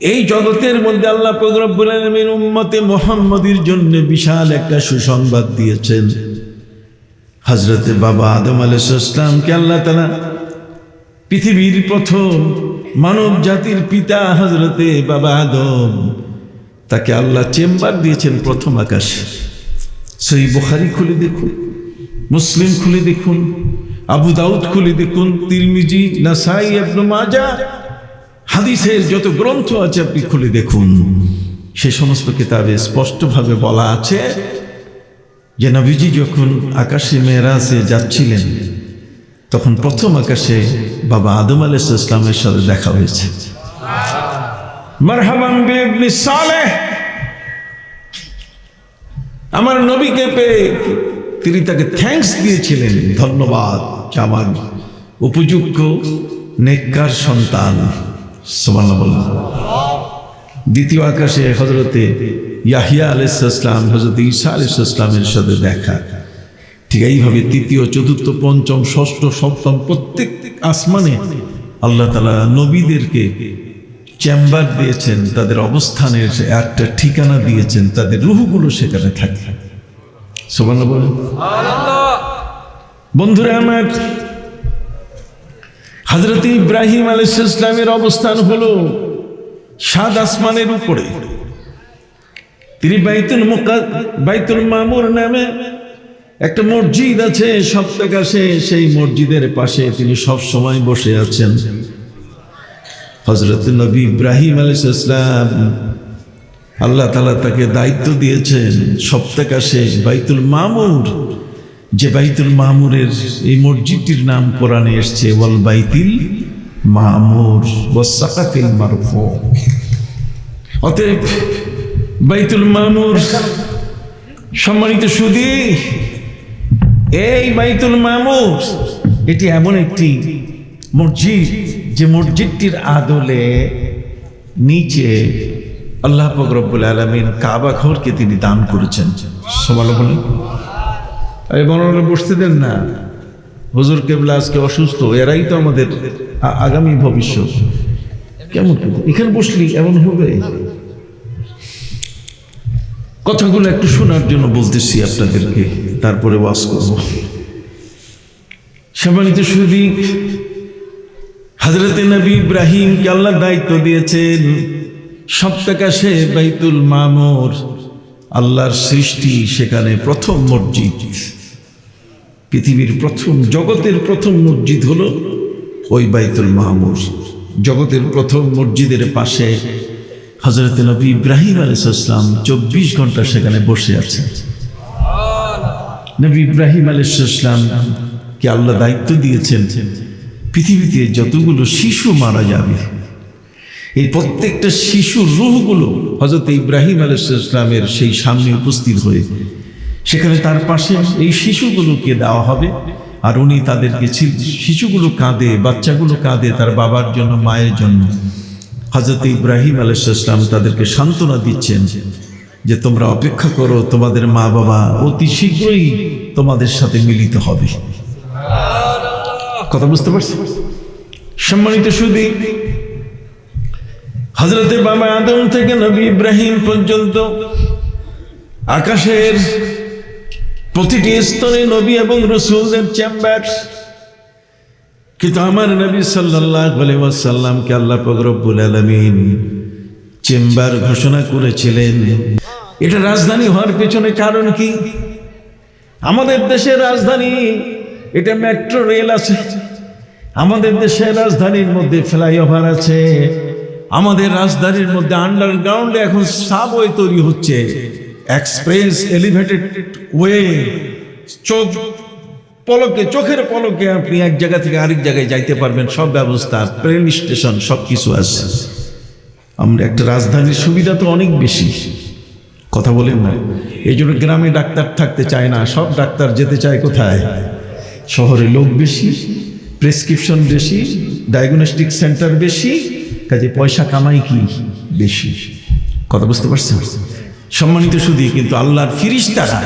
এই জগতের মধ্যে আল্লাহ আলামিন উম্মতে মোহাম্মদের জন্য বিশাল একটা সুসংবাদ দিয়েছেন। হজরতে বাবা আদম আলাইসালামকে আল্লাহ তালা পৃথিবীর প্রথম মানব জাতির পিতা হজরতে বাবা আদম তাকে আল্লাহ চেম্বার দিয়েছেন প্রথম আকাশে। সেই বুখারি খুলে দেখুন, মুসলিম খুলে দেখুন, আবু দাউদ খুলে দেখুন, তিরমিজি, নাসাই মাজা হাদিসের যত গ্রন্থ আছে আপনি খুলে দেখুন। সে সমস্ত কিতাবে স্পষ্টভাবে বলা আছে যে নবীজি যখন আকাশে মেয়েরাজে যাচ্ছিলেন, তখন প্রথম আকাশে বাবা আদম আলাইহিস ইসলামের সাথে দেখা হয়েছে। আমার নবীকে পেয়ে তিনি তাকে থ্যাঙ্কস দিয়েছিলেন, ধন্যবাদ আমার উপযুক্ত, নেককার সন্তান। দ্বিতীয় আকাশে হজরতে ইয়াহিয়া আলাইসাল্লাম হজরত ঈসা আলাইসাল্লামের সাথে দেখা। ঠিক এইভাবে তৃতীয় চতুর্থ পঞ্চম ষষ্ঠ সপ্তম প্রত্যেক আসমানে আল্লাহ তালা নবীদেরকে চেম্বার দিয়েছেন তাদের অবস্থানের একটা ঠিকানা দিয়েছেন তাদের রুহগুলো সেখানে থাকে। বলেন। বন্ধুরা আমার হজরত ইব্রাহিম আলাইসালামের অবস্থান হলো সাত আসমানের উপরে। তিনি বাইতুল বাইতুল মামুর নামে একটা মসজিদ আছে, সপ্তাকাশে সেই মসজিদের পাশে তিনি সব সময় বসে আছেন। হজরত নবী ইব্রাহিম আলাইসালাম আল্লাহ তালা তাকে দায়িত্ব দিয়েছেন সপ্তাকাশে বাইতুল মামুর যে বাইতুল মামুরের এই মসজিদটির নাম কোরআনে এসছে, ওয়াল বাইতিল মামুর ওয়াসাকাফিল মারফু। অতএব বাইতুল মামুর সম্মানিত সুদী, এই বাইতুল মামুর, এটি এমন একটি মসজিদ যে মসজিদটির আদলে নিচে আল্লাহ ফকরবুল আলমিন কাবা ঘরকে তিনি দান করেছেন। বলেন। এই বর্ণনা বসতে দেন না। হুজুর কেবলা আজকে অসুস্থ, এরাই তো আমাদের আগামী ভবিষ্যৎ। কেমন এখানে বসলি এমন হবে। কথাগুলো একটু শোনার জন্য বলতেছি আপনাদেরকে, তারপরে ওয়াজ করব। সম্মানিত সুদী হজরতে নবী ইব্রাহিমকে আল্লাহ দায়িত্ব দিয়েছেন সপ্তাকাশে বাইতুল মামর, আল্লাহর সৃষ্টি সেখানে প্রথম মসজিদ। পৃথিবীর প্রথম, জগতের প্রথম মসজিদ হলো ওই বাইতুল মাহমুর জগতের প্রথম মসজিদের পাশে হজরত নবী ইব্রাহিম আলাইসাল্লাম চব্বিশ ঘণ্টা সেখানে বসে আছেন। নবী ইব্রাহিম আলাইসাল্লাম কে আল্লাহ দায়িত্ব দিয়েছেন, পৃথিবীতে যতগুলো শিশু মারা যাবে, এই প্রত্যেকটা শিশুর রুহগুলো হজরত ইব্রাহিম আলাইসাল্লামের সেই সামনে উপস্থিত হয়ে সেখানে তার পাশে এই শিশুগুলোকে দেওয়া হবে। আর উনি তাদেরকে শিশুগুলো কাঁদে, বাচ্চাগুলো কাঁদে তার বাবার জন্য, মায়ের জন্য। হজরত ইব্রাহিম আলাইসাল্লাম তাদেরকে সান্ত্বনা দিচ্ছেন যে তোমরা অপেক্ষা করো, তোমাদের মা বাবা অতি শীঘ্রই তোমাদের সাথে মিলিত হবে। কথা বুঝতে পারছি সম্মানিত সুদী হজরতে বাবা আদম থেকে নবী ইব্রাহিম পর্যন্ত আকাশের প্রতিটি স্তরে নবী এবং রসুলদের চেম্বার। কিন্তু আমার নবী সাল্লাহ সাল্লামকে আল্লাহ ফকরবুল আলমিন চেম্বার ঘোষণা করেছিলেন। এটা রাজধানী হওয়ার পেছনে কারণ কি? আমাদের দেশের রাজধানী, এটা মেট্রো রেল আছে। আমাদের দেশের রাজধানীর মধ্যে ফ্লাইওভার আছে। আমাদের রাজধানীর মধ্যে আন্ডারগ্রাউন্ডে এখন সাবওয়ে তৈরি হচ্ছে। এক্সপ্রেস এলিভেটেড ওয়ে চোখ পলকে, চোখের পলকে আপনি এক জায়গা থেকে আরেক জায়গায় যাইতে পারবেন, সব ব্যবস্থা ট্রেন স্টেশন সব কিছু আছে। আমরা একটা রাজধানীর সুবিধা তো অনেক বেশি। কথা বলেন না। এই জন্য গ্রামে ডাক্তার থাকতে চায় না, সব ডাক্তার যেতে চায় কোথায়? শহরে লোক বেশি প্রেসক্রিপশন বেশি ডায়াগনস্টিক সেন্টার বেশি, কাজে পয়সা কামাই কি বেশি? কথা বুঝতে পারছেন? সম্মানিত শুধু কিন্তু আল্লাহর ফিরিস্তারা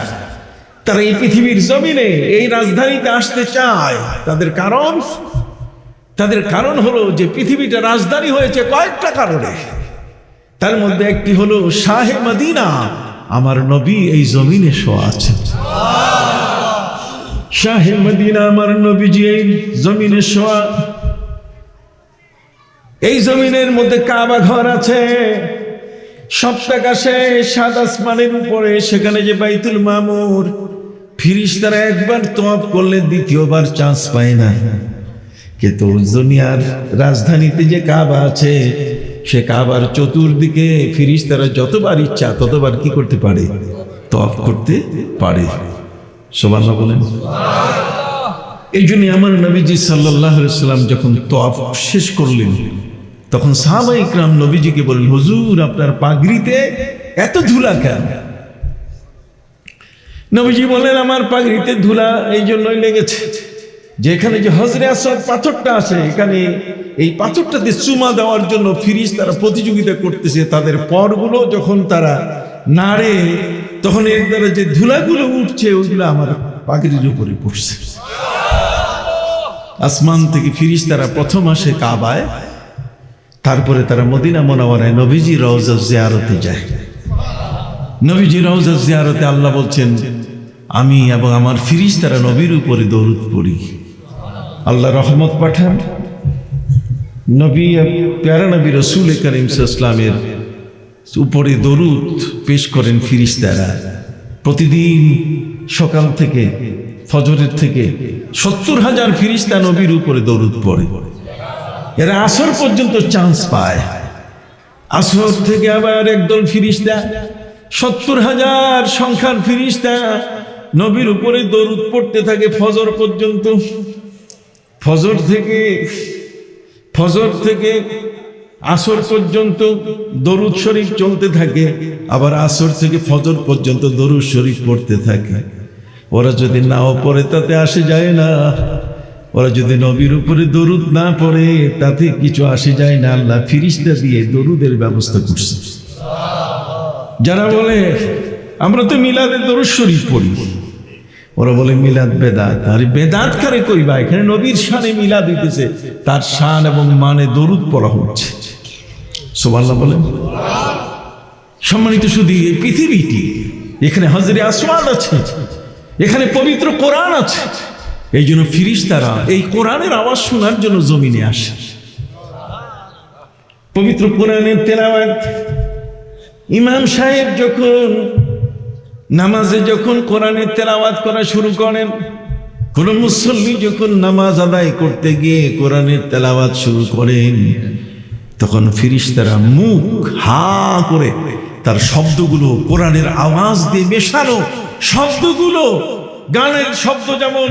তারা এই পৃথিবীর জমিনে এই রাজধানীতে আসতে চায়। তাদের কারণ তাদের কারণ হলো যে পৃথিবীটা রাজধানী হয়েছে কয়েকটা কারণে। তার মধ্যে একটি হলো শাহে মদিনা, আমার নবী এই জমিনে শোয়া আছেন। শাহে মদিনা, আমার নবীজি এই জমিনে শোয়া। এই জমিনের মধ্যে কাবা ঘর আছে। সপ্তাকাশে সাত আসমানের উপরে, সেখানে যে বাইতুল মামুর। ফিরিস্তারা একবার তোয়াব করলে দ্বিতীয়বার চান্স পায় না। কিন্তু দুনিয়ার রাজধানীতে যে কাবা আছে, সে কাবার চতুর্দিকে ফিরিস তারা যতবার ইচ্ছা ততবার কি করতে পারে? তপ করতে পারে। সবার বলেন। এই জন্য আমার নবীজি সাল্লাহ সাল্লাম যখন তপ শেষ করলেন তখন সাহাবা ইকরাম নবীজিকে বললেন, হুজুর, আপনার পাগড়িতে এত ধুলা কেন? নবীজি বলেন আমার পাগড়িতে ধুলা এই জন্যই লেগেছে। যেখানে যে হজরে আসর পাথরটা আছে, এখানে এই পাথরটাতে চুমা দেওয়ার জন্য ফিরিস তারা প্রতিযোগিতা করতেছে। তাদের পরগুলো যখন তারা নাড়ে, তখন এর দ্বারা যে ধুলাগুলো উঠছে ওইগুলো আমার পাগড়ির উপরে পড়ছে। আসমান থেকে ফিরিস তারা প্রথম আসে কাবায়। তারপরে তারা মদিনা মোনাওয়ারায় নবীজি রওজা জিয়ারতে যায়। নবীজি রওজা জিয়ারতে আল্লাহ বলছেন, আমি এবং আমার ফিরিস তারা নবীর উপরে দৌড় পড়ি। আল্লাহ রহমত পাঠান। নবী প্যারা নবী রসুল করিম ইসলামের উপরে দরুদ পেশ করেন ফিরিস্তারা। প্রতিদিন সকাল থেকে, ফজরের থেকে সত্তর হাজার ফিরিস্তা নবীর উপরে দরুদ পড়ে। এরা আসর পর্যন্ত চান্স পায়। আসর থেকে আবার একদল ফিরিস্তা, সত্তর হাজার সংখ্যার ফিরিস্তা, নবীর উপরে দরুদ পড়তে থাকে ফজর পর্যন্ত। ফজর থেকে ফজর থেকে আসর পর্যন্ত দরুদ শরীফ চলতে থাকে, আবার আসর থেকে ফজর পর্যন্ত দরুদ শরীফ পড়তে থাকে। ওরা যদি নাও পড়ে, তাতে আসে যায় না। ওরা যদি নবীর উপরে দরুদ না পড়ে, তাতে কিছু আসে যায় না। আল্লাহ ফিরিস্তা দিয়ে দরুদের ব্যবস্থা করছে। যারা বলে, আমরা তো মিলাদে দরুদ শরীফ পড়ি। ওরা বলে, মিলাদ বেদাত। আর বেদাত কারে কইবা? এখানে নবীর শানে মিলাদ দিতেছে তার শান এবং মানে দরুদ পড়া হচ্ছে। সোমাল্লাহ বলেন সম্মানিত শুধু এই পৃথিবীটি, এখানে হজরে আসওয়াদ আছে, এখানে পবিত্র কোরআন আছে এই জন্য ফিরিস তারা এই কোরআনের আওয়াজ শোনার জন্য জমিনে আসে। পবিত্র কোরআনের তেলাওয়াত। ইমাম সাহেব যখন নামাজে যখন কোরআনের তেলাওয়াত করা শুরু করেন, কোন মুসল্লি যখন নামাজ আদায় করতে গিয়ে কোরআনের তেলাওয়াত শুরু করেন, তখন ফিরিস্তারা মুখ হা করে তার শব্দগুলো কোরআনের আওয়াজ দিয়ে মেশানো শব্দগুলো, গানের শব্দ যেমন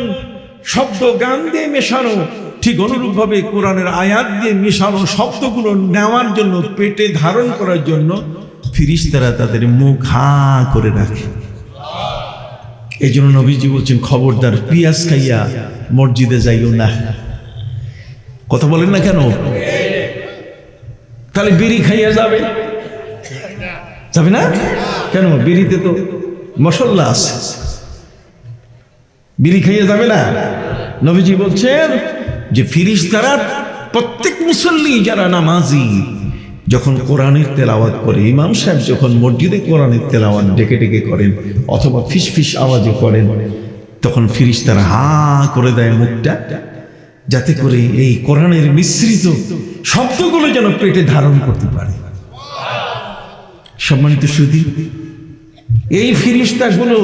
শব্দ গান দিয়ে মেশানো, ঠিক অনুরূপভাবে কোরআনের আয়াত দিয়ে মেশানো শব্দগুলো নেওয়ার জন্য, পেটে ধারণ করার জন্য ফিরিস্তারা তাদের মুখ হা করে রাখে। এই জন্য নবীজি বলছেন, খবরদার, পিয়াজ খাইয়া মসজিদে যাইও না। কথা বলেন না কেন? তাহলে বিড়ি খাইয়া যাবে? যাবে না? কেন? বিড়িতে তো মশল্লা আছে। বিড়ি খাইয়ে যাবে না? নবীজি বলছেন যে ফিরিস তারা প্রত্যেক মুসল্লি যারা নামাজি, যখন কোরআনের তেলাওয়াত করে, ইমাম সাহেব যখন মসজিদে কোরআনের তেলাওয়াত ডেকে ডেকে করেন অথবা ফিস ফিস আওয়াজে করেন, তখন ফিরিস তারা হা করে দেয় মুখটা, যাতে করে এই কোরআনের মিশ্রিত শব্দগুলো যেন পেটে ধারণ করতে পারে। সম্মানিত সুদী এই ফিরিস্তাগুলো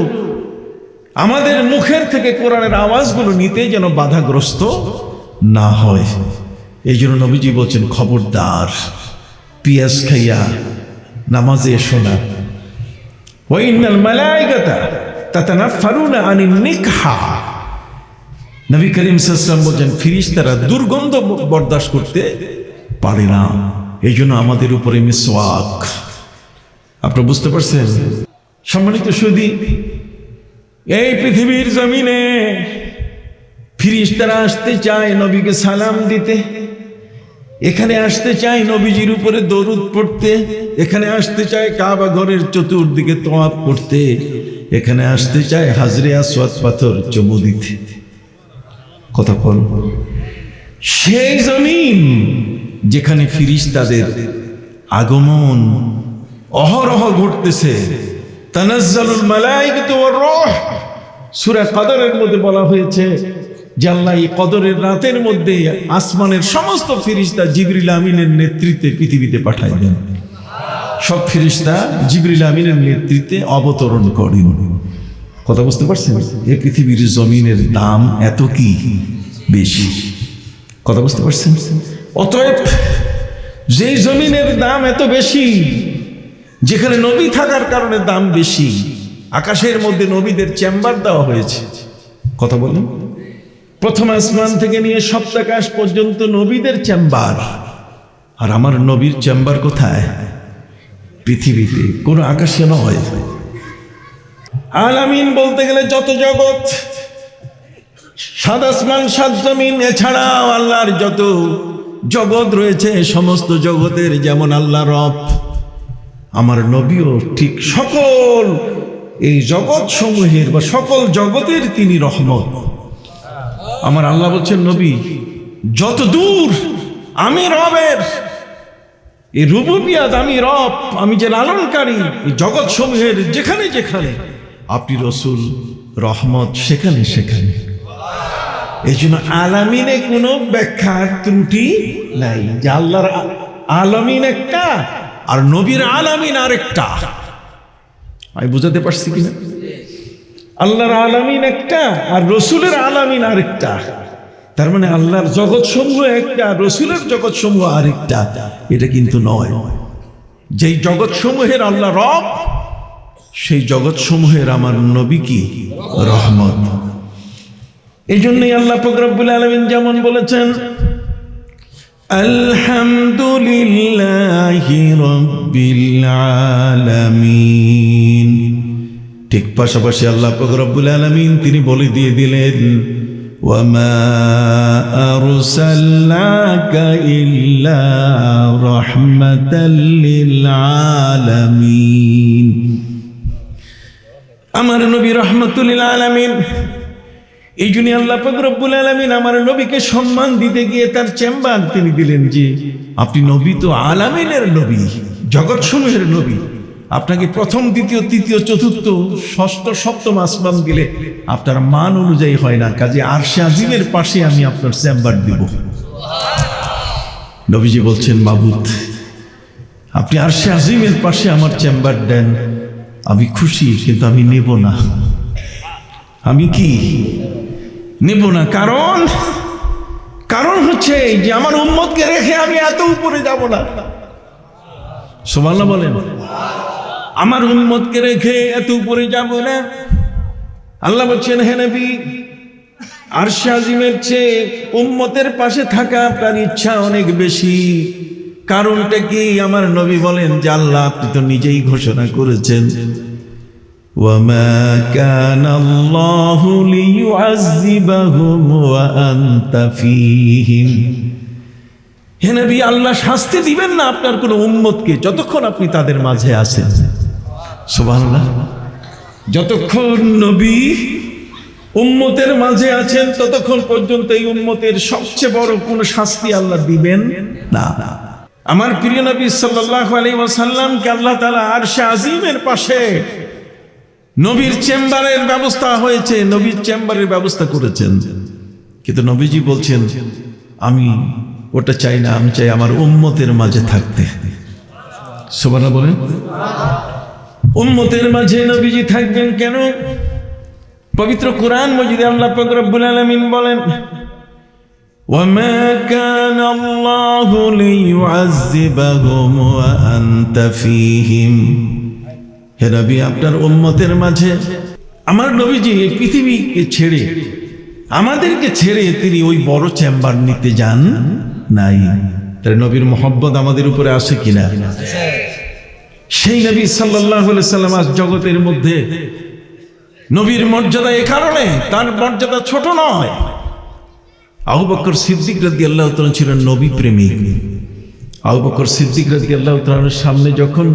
আমাদের মুখের থেকে কোরআনের আওয়াজগুলো নিতে যেন বাধাগ্রস্ত না হয়। এই জন্য নবীজি বলছেন, খবরদার, পিয়াজ খাইয়া নামাজে এসো না। ওয়াইনাল মালাইকাতা তাতানাফারুনা আনিন নিকহা। নবী করিম সাল্লাম বলছেন, ফিরিস্তারা দুর্গন্ধ বরদাস্ত করতে পারে না। এই জন্য আমাদের উপরে মিসওয়াক। আপনি বুঝতে পারছেন? সম্মানিত সুদী এই পৃথিবীর জমিনে ফিরিস্তারা আসতে চায় নবীকে সালাম দিতে। এখানে আসতে চায় নবীজির উপরে দরুদ পড়তে। এখানে আসতে চায় কাবা ঘরের চতুর্দিকে তোয়াব করতে। এখানে আসতে চায় হাজরে আসওয়াত পাথর চমু দিতে। কথা বল। সেই জমিন যেখানে ফিরিস্তাদের আগমন অহরহ ঘটতেছে তানাজ্জালুল মালাইকাতু ওয়ার রূহ। সূরা কদরের মধ্যে বলা হয়েছে যে আল্লাহ এই কদরের রাতের মধ্যে আসমানের সমস্ত ফিরিস্তা জিবরিল আমিনের নেতৃত্বে পৃথিবীতে পাঠায় দেন। সব ফিরিস্তা জিবরিল আমিনের নেতৃত্বে অবতরণ করেন কথা বুঝতে পারছেন? এই পৃথিবীর জমিনের দাম এত কি? বেশি। কথা বুঝতে পারছেন? অতএব যেই জমিনের দাম এত বেশি যেখানে নবী থাকার কারণে দাম বেশি, আকাশের মধ্যে নবীদের চেম্বার দেওয়া হয়েছে। কথা বলুন। প্রথম আসমান থেকে নিয়ে সপ্তাকাশ পর্যন্ত নবীদের চেম্বার। আর আমার নবীর চেম্বার কোথায়? পৃথিবীতে, কোনো আকাশে নয়। আলামিন বলতে গেলে যত জগৎ, সাত আসমান, সাত জমিন, এছাড়াও আল্লাহর যত জগৎ রয়েছে, সমস্ত জগতের যেমন আল্লাহ রব আমার নবীও ঠিক সকল এই জগৎ সমূহের বা সকল জগতের তিনি রহমত। আমার আল্লাহ বলছেন, নবী, যত দূর আমি রবের, এই রুবুবিয়াত আমি রব, আমি যে লালনকারী, এই জগৎ সমূহের যেখানে যেখানে, আপনি রসুল, রহমত সেখানে সেখানে। এই জন্য আলামিনে কোনো ব্যাখ্যা ত্রুটি নাই। যে আল্লাহর আলামিন একটা আর নবীর আলামিন আরেকটা। আমি বুঝাতে পারছি কিনা? আল্লাহর আলামিন একটা আর রসুলের আলামিন আরেকটা। তার মানে আল্লাহর জগৎ সমূহ একটা, রসুলের জগৎ সমূহ আরেকটা। এটা কিন্তু নয়। যেই জগৎ সমূহের আল্লাহ রব, সেই জগৎ সমূহের আমার নবী কি? রহমত। এই জন্যই আল্লাহ ফকরবুল আলমিন যেমন বলেছেন আলহামদুলিল্লাহি রব্বিল আলামিন। ঠিক পাশাপাশি আল্লাহ ফকরবুল আলমিন তিনি বলে দিয়ে দিলেন, ওয়ামা আরসালনাকা ইল্লা রাহমাতাল লিল আলামিন। আমার নবী রহমতুল্লিল আলামিন এই জন্য আল্লাহ রব্বুল আলামিন আমার নবীকে সম্মান দিতে গিয়ে তার চেম্বার তিনি দিলেন যে, আপনি নবী তো আলামিনের নবী জগৎ সমূহের নবী। আপনাকে প্রথম, দ্বিতীয়, তৃতীয়, চতুর্থ, ষষ্ঠ, সপ্তম আসমান দিলে আপনার মান অনুযায়ী হয় না। কাজে আরশে আজিমের পাশে আমি আপনার চেম্বার দিব। নবীজি বলছেন, মাবুদ, আপনি আরশে আজিমের পাশে আমার চেম্বার দেন। আমি খুশি, কিন্তু আমি নেব না। আমি কি নেব না। কারণ কারণ হচ্ছে যে আমার উম্মতকে রেখে আমি এত উপরে যাব না। সোমাল্লা বলেন। আমার উম্মতকে রেখে এত উপরে যাব না। আল্লাহ বলছেন, হে নবী, আরশে আজিমের চেয়ে উম্মতের পাশে থাকা আপনার ইচ্ছা অনেক বেশি। কারণটা কি? আমার নবী বলেন যে, আল্লাহ, আপনি তো নিজেই ঘোষণা করেছেন। وما كان الله ليعذبهم وأنت فيهم হে নবী আল্লাহ শাস্তি দিবেন না আপনার কোনো উম্মতকে যতক্ষণ আপনি তাদের মাঝে আছেন সুবহানাল্লাহ যতক্ষণ নবী উম্মতের মাঝে আছেন ততক্ষণ পর্যন্ত এই উম্মতের সবচেয়ে বড় কোনো শাস্তি আল্লাহ দিবেন না আমার প্রিয় নবী সাল্লাল্লাহু আলাইহি ওয়াসাল্লামকে আল্লাহ তাআলা আরশে আজিমের পাশে নবীর চেম্বারের ব্যবস্থা হয়েছে নবীর চেম্বারের ব্যবস্থা করেছেন কিন্তু নবীজি বলছেন আমি ওটা চাই না আমি চাই আমার উম্মতের মাঝে থাকতে সোবানা বলেন উম্মতের মাঝে নবীজি থাকবেন কেন পবিত্র কোরআন মজিদে আল্লাহ পাক রব্বুল আলামিন বলেন وما كان الله ليعذبهم وأنت فيهم হে নবী, আপনার উম্মতের মাঝে আমার নবীজি এই পৃথিবীকে ছেড়ে, আমাদেরকে ছেড়ে তিনি ওই বড় চেম্বার নিতে যান নাই। তার নবীর মোহব্বত আমাদের উপরে আসে কিনা? সেই নবী সাল্লাহ সাল্লাম আজ জগতের মধ্যে নবীর মর্যাদা এ কারণে তার মর্যাদা ছোট নয়। আবু বকর সিদ্দিক রাদি আল্লাহ ছিলেন নবী প্রেমিক। আবু বকর সিদ্দিক রাদি আল্লাহ সামনে যখন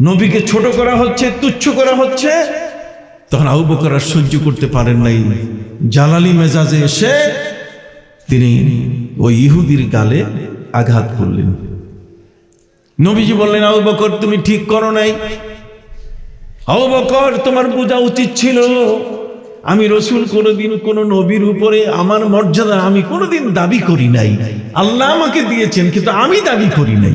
নবীকে ছোট করা হচ্ছে, তুচ্ছ করা হচ্ছে। তখন আবু বকর আর সহ্য করতে পারেন নাই। জালালি মেজাজে এসে তিনি ওই ইহুদির গালে আঘাত করলেন। নবীজি বললেন, আবু বকর, তুমি ঠিক করো নাই। আবু বকর, তোমার বোঝা উচিত ছিল, আমি রসুল কোনোদিন কোন নবীর উপরে আমার মর্যাদা আমি কোনোদিন দাবি করি নাই। আল্লাহ আমাকে দিয়েছেন, কিন্তু আমি দাবি করি নাই।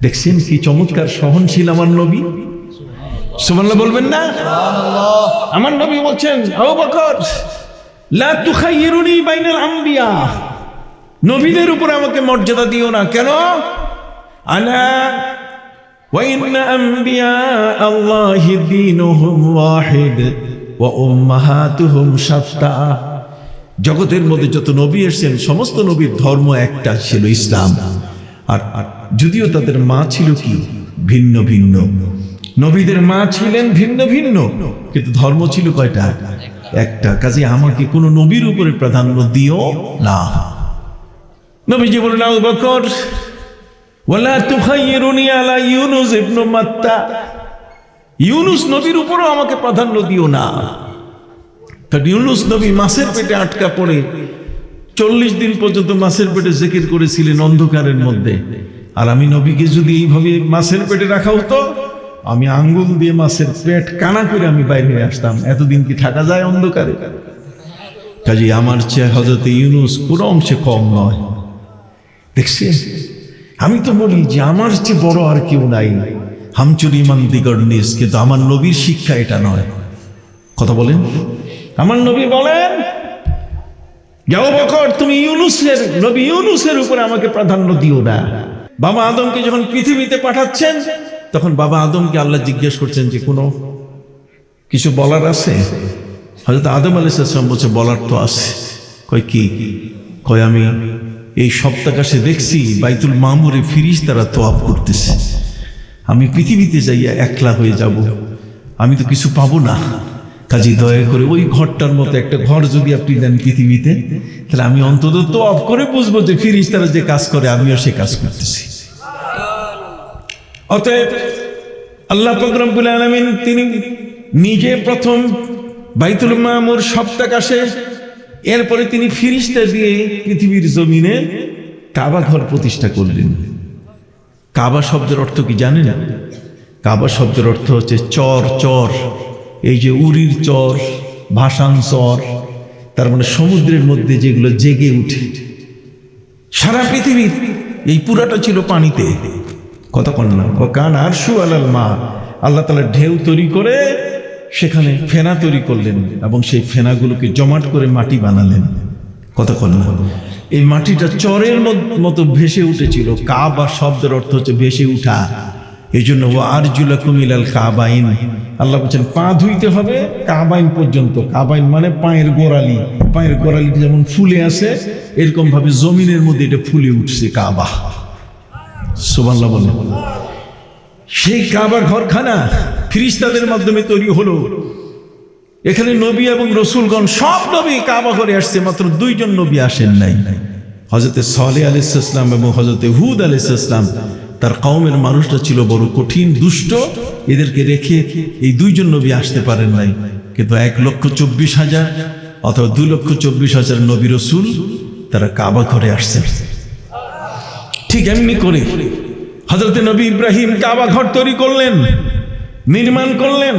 দেখছেন কি চমৎকার সহনশীল আমার নবী সুবহানাল্লাহ বলবেন না আমার নবী বলছেন আবু বকর লা তুখাইরুনি বাইনাল আম্বিয়া নবীদের উপর আমাকে মর্যাদা দিও না কেন আলা وإن أنبياء الله دينهم واحد وأمهاتهم شتى জগতের মধ্যে যত নবী এসেছেন সমস্ত নবীর ধর্ম একটা ছিল ইসলাম আর যদিও তাদের মা ছিল কি? ভিন্ন ভিন্ন। নবীদের মা ছিলেন ভিন্ন ভিন্ন। কিন্তু ধর্ম ছিল কয়টা? একটা। কাজে আমাকে কোনো নবীর উপরে প্রাধান্য দিও না। নবীজি বলেন আবু বকর, ওয়ালা তুখাইরুনি আলা ইউনুস ইবনু মাত্তা। ইউনুস নবীর উপরও আমাকে প্রাধান্য দিও না। কারণ ইউনুস নবী মাছের পেটে আটকা পড়ে চল্লিশ দিন পর্যন্ত মাছের পেটে জেকির করেছিলেন অন্ধকারের মধ্যে। আর আমি নবীকে যদি এইভাবে মাছের পেটে রাখা হতো, আমি আঙ্গুল দিয়ে মাছের পেট কানা করে আমি বাইরে আসতাম। এতদিন কি থাকা যায় অন্ধকারে? কাজে আমার চেয়ে হজরতে ইউনুস কোনো অংশে কম নয়। দেখছে আমি তো বলি যে আমার চেয়ে বড় আর কেউ নাই। হামচুর ইমান দিগর নিস, কিন্তু আমার নবীর শিক্ষা এটা নয়। কথা বলেন? আমার নবী বলেন যাও বকর তুমি ইউনুসের, নবী ইউনুসের উপরে আমাকে প্রাধান্য দিও না। বাবা আদমকে যখন পৃথিবীতে পাঠাচ্ছেন, তখন বাবা আদমকে আল্লাহ জিজ্ঞেস করছেন যে, কোনো কিছু বলার আছে? হয়তো আদম আলাইসালাম বলছে, বলার তো আছে। কয়, কি? কয়, আমি এই সপ্তাহাসে দেখছি বাইতুল মামুরে ফিরিস তারা তোয়াব করতেছে। আমি পৃথিবীতে যাইয়া একলা হয়ে যাব। আমি তো কিছু পাবো না। কাজী দয়া করে ওই ঘরটার মতো একটা ঘর যদি আপনি দেন পৃথিবীতে, তাহলে আমি অন্তত তো অফ করে বুঝব যে ফিরিস তারা যে কাজ করে, আমিও সে কাজ করতেছি। অতএব আল্লাহ ফকরবুল আলমিন তিনি নিজে প্রথম বাইতুল মামুর সপ্তাকাশে এরপরে তিনি ফিরিস্তা দিয়ে পৃথিবীর জমিনে কাবা ঘর প্রতিষ্ঠা করলেন। কাবা শব্দের অর্থ কি জানেন? কাবা শব্দের অর্থ হচ্ছে চর চর। এই যে উরির চর, ভাসান চর, তার মানে সমুদ্রের মধ্যে যেগুলো জেগে উঠে। সারা পৃথিবীর এই পুরাটা ছিল পানিতে। কন না। ও কান আর সু আলাল মা। আল্লাহ তালা ঢেউ তৈরি করে সেখানে ফেনা তৈরি করলেন এবং সেই ফেনাগুলোকে জমাট করে মাটি বানালেন। কন না। এই মাটিটা চরের মত- ভেসে উঠেছিল। কাবা শব্দের অর্থ হচ্ছে ভেসে উঠা। এই জন্য ও আরজুলা কুমিলাল কাবাইন। আল্লাহ বলছেন, পা ধুইতে হবে, কাবাইন পর্যন্ত। কাবাইন মানে পায়ের গোড়ালি। পায়ের গোড়ালিটা যেমন ফুলে আসে এরকম ভাবে জমিনের মধ্যে এটা ফুলে উঠছে কাবা। সুবাল্লাহ বলে সেই কাবা ঘরখানা ফিরিস্তাদের মাধ্যমে তৈরি হলো। এখানে নবী এবং রসুলগণ সব নবী কাবা করে আসছে, মাত্র দুইজন নবী আসেন নাই। হজরতে সালে আলিসাল্লাম এবং হজরতে হুদ আলিসাল্লাম তার কমের মানুষটা ছিল বড় কঠিন, দুষ্ট। এদেরকে রেখে এই দুইজন নবী আসতে পারেন নাই। কিন্তু এক লক্ষ চব্বিশ হাজার অথবা দুই লক্ষ চব্বিশ হাজার নবী রসুল তারা কাবা ঘরে আসছেন। ঠিক এমনি করে হজরতে নবী ইব্রাহিম কাবা ঘর তৈরি করলেন, নির্মাণ করলেন।